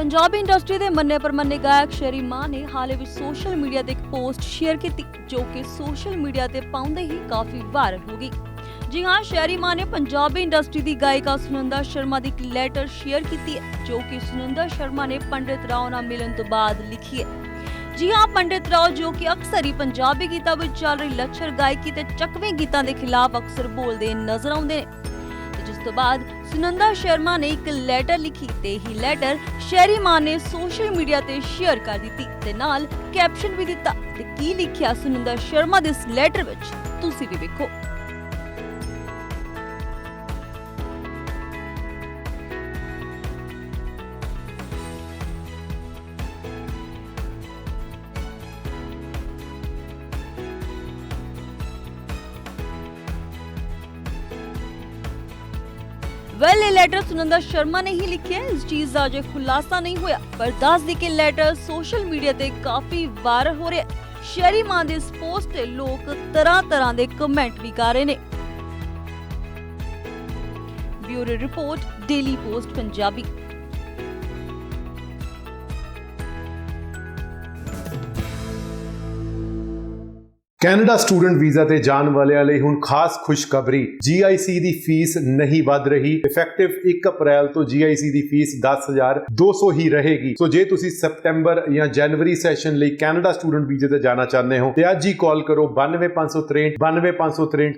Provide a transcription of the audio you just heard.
Punjabi industry ਦੇ ਮੰਨੇ ਪਰਮੰਨੇ ਗਾਇਕ ਸ਼ੈਰੀ ਮਾਨ ਨੇ ਹਾਲੇ ਵਿੱਚ ਸੋਸ਼ਲ ਮੀਡੀਆ ਤੇ ਇੱਕ ਪੋਸਟ ਸ਼ੇਅਰ ਕੀਤੀ, ਜੋ ਕਿ ਸੋਸ਼ਲ ਮੀਡੀਆ ਤੇ ਪਾਉਂਦੇ ਹੀ ਕਾਫੀ ਵਾਇਰਲ ਹੋ ਗਈ। ਜੀ ਹਾਂ, ਸ਼ੈਰੀ ਮਾਨ ਨੇ ਪੰਜਾਬੀ ਇੰਡਸਟਰੀ ਦੀ ਗਾਇਕਾ ਸੁਨੰਦਾ ਸ਼ਰਮਾ ਦੀ ਇੱਕ ਲੈਟਰ ਸ਼ੇਅਰ ਕੀਤੀ ਹੈ, ਜੋ ਕਿ ਸੁਨੰਦਾ ਸ਼ਰਮਾ ਨੇ ਪੰਡਿਤ ਰਾਓ ਨਾਲ ਮਿਲਣ ਤੋਂ ਬਾਅਦ ਲਿਖੀ ਹੈ। ਜੀ ਹਾਂ, ਪੰਡਿਤ ਰਾਓ, ਜੋ ਕਿ ਅਕਸਰ ਹੀ ਪੰਜਾਬੀ ਗੀਤਾਂ ਵਿੱਚ ਚੱਲ ਰਹੀ ਲੱਛਰ ਗਾਇਕੀ ਤੇ ਚੱਕਵੇਂ ਗੀਤਾਂ ਦੇ ਖਿਲਾਫ ਅਕਸਰ ਬੋਲਦੇ ਨਜ਼ਰ ਆਉਂਦੇ ਨੇ। ਜਿਸ ਤੋਂ ਬਾਅਦ ਸੁਨੰਦਾ ਸ਼ਰਮਾ ਨੇ ਇੱਕ ਲੈਟਰ ਲਿਖੀ ਤੇ ਹੀ ਲੈਟਰ ਸ਼ੈਰੀ ਮਾਨ ਨੇ ਸੋਸ਼ਲ ਮੀਡੀਆ ਤੇ ਸ਼ੇਅਰ ਕਰ ਦਿੱਤੀ ਤੇ ਨਾਲ ਕੈਪਸ਼ਨ ਵੀ ਦਿੱਤਾ। ਤੇ ਕੀ ਲਿਖਿਆ ਸੁਨੰਦਾ ਸ਼ਰਮਾ ਦੇ ਇਸ ਲੈਟਰ ਵਿੱਚ? ਤੁਸੀਂ ਵੀ ਵੇਖੋ। ਵੈਲ ਇਹ ਲੈਟਰ ਸੁਨੰਦਾ ਸ਼ਰਮਾ ਨੇ ਹੀ ਲਿਖਿਆ ਇਸ ਚੀਜ਼ ਦਾ ਅਜੇ ਖੁਲਾਸਾ ਨਹੀਂ ਹੋਇਆ, ਪਰ ਦੱਸ ਦੀ ਕਿ ਲੈਟਰ ਸੋਸ਼ਲ ਮੀਡੀਆ ਤੇ ਕਾਫੀ ਵਾਇਰਲ ਹੋ ਰਿਹਾ ਸ਼ਹਿਰੀ ਸ਼ੈਰੀ ਮਾਨ ਦੇ ਇਸ ਪੋਸਟ ਤੇ ਲੋਕ ਤਰ੍ਹਾਂ ਤਰ੍ਹਾਂ ਦੇ ਕਮੈਂਟ ਵੀ ਕਰ ਰਹੇ ਨੇ। Bureau report daily post Punjabi Canada student visa ਤੇ ਜਾਣ ਵਾਲਿਆਂ ਲਈ ਹੁਣ ਖਾਸ ਖੁਸ਼ਖਬਰੀ। GIC ਦੀ ਫੀਸ ਨਹੀਂ ਵੱਧ ਰਹੀ। ਇਫੈਕਟਿਵ 1 ਅਪ੍ਰੈਲ ਤੋਂ GIC ਦੀ ਫੀਸ 10200 ਹੀ ਰਹੇਗੀ। ਸੋ ਜੇ ਤੁਸੀਂ ਸਪਟੈਂਬਰ ਜਾਂ ਜਨਵਰੀ ਸੈਸ਼ਨ ਲਈ ਕੈਨੇਡਾ ਸਟੂਡੈਂਟ ਵੀਜ਼ੇ ਤੇ ਜਾਣਾ ਚਾਹੁੰਦੇ ਹੋ, ਤੇ ਅੱਜ ਹੀ ਕਾਲ ਕਰੋ 92563 92563